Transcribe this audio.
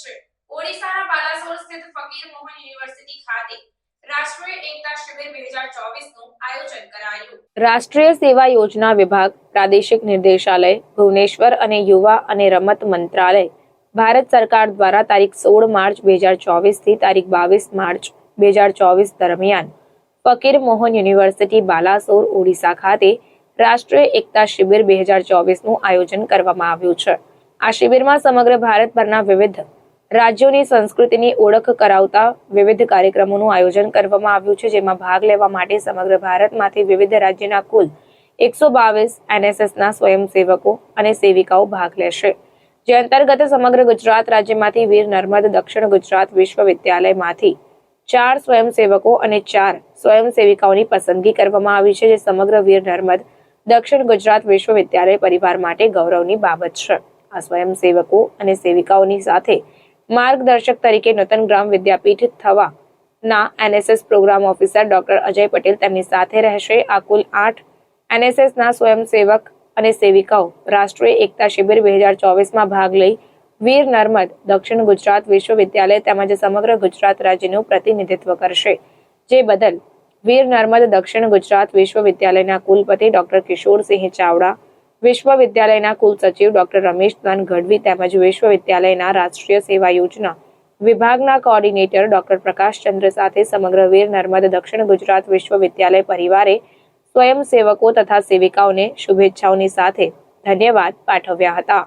છે. ઓડિશાના બાલાસોર સ્થિત ફકીર મોહન યુનિવર્સિટી ખાતે રાષ્ટ્રીય સેવા યોજના વિભાગ, પ્રાદેશિક નિર્દેશાલય, ભુવનેશ્વર અને યુવા અને રમત મંત્રાલય. ભારત સરકાર દ્વારા તારીખ સોળ માર્ચ બે હજાર ચોવીસથી તારીખ બાવીસ માર્ચ બે હજાર ચોવીસ દરમિયાન ફકીર મોહન યુનિવર્સિટી બાલાસોર, ઓડિશા ખાતે રાષ્ટ્રીય એકતા શિબિર બે હજાર ચોવીસનું આયોજન કરવામાં આવ્યું છે. આ શિબિરમાં સમગ્ર ભારતભરના વિવિધ રાજ્યોની સંસ્કૃતિની ઓળખ કરાવતા વિવિધ કાર્યક્રમોનું આયોજન કરવામાં આવ્યું છે, જેમાં ભાગ લેવા માટે સમગ્ર ભારતમાંથી વિવિધ રાજ્યના કુલ એકસો બાવીસ એનએસએસના સ્વયંસેવકો અને સેવિકાઓ ભાગ લેશે. જે અંતર્ગત સમગ્ર ગુજરાત રાજ્યમાંથી વીર નર્મદ દક્ષિણ ગુજરાત વિશ્વવિદ્યાલયમાંથી ચાર સ્વયંસેવકો અને ચાર સ્વયંસેવિકાઓની પસંદગી કરવામાં આવી છે, જે સમગ્ર વીર નર્મદ દક્ષિણ ગુજરાત વિશ્વવિદ્યાલય પરિવાર માટે ગૌરવની બાબત છે. આ સ્વયંસેવકો અને સેવિકાઓની સાથે માર્ગદર્શક તરીકે નૂતન ગ્રામ વિદ્યાપીઠ થવા ના NSS program officer doctor Ajay Patel તેમની સાથે રહેશે. આ કુલ આઠ એનએસએસના સ્વયંસેવક અને સેવિકાઓ રાષ્ટ્રીય એકતા શિબિર બે હજાર ચોવીસમાં ભાગ લઈ વીર નર્મદ દક્ષિણ ગુજરાત વિશ્વવિદ્યાલય તેમજ સમગ્ર ગુજરાત રાજ્યનું પ્રતિનિધિત્વ કરશે. જે બદલ વીર નર્મદ દક્ષિણ ગુજરાત વિશ્વવિદ્યાલયના કુલપતિ ડોક્ટર કિશોરસિંહ ચાવડા વિશ્વવિદ્યાલયના કુલ સચિવ ડોક્ટર રમેશદાન ગઢવી તેમજ વિશ્વવિદ્યાલયના રાષ્ટ્રીય સેવા યોજના વિભાગના કોઓર્ડિનેટર ડોક્ટર પ્રકાશચંદ્ર સાથે સમગ્ર વીર નર્મદ દક્ષિણ ગુજરાત વિશ્વવિદ્યાલય પરિવારે સ્વયંસેવકો તથા સેવિકાઓને શુભેચ્છાઓની સાથે ધન્યવાદ પાઠવ્યા હતા.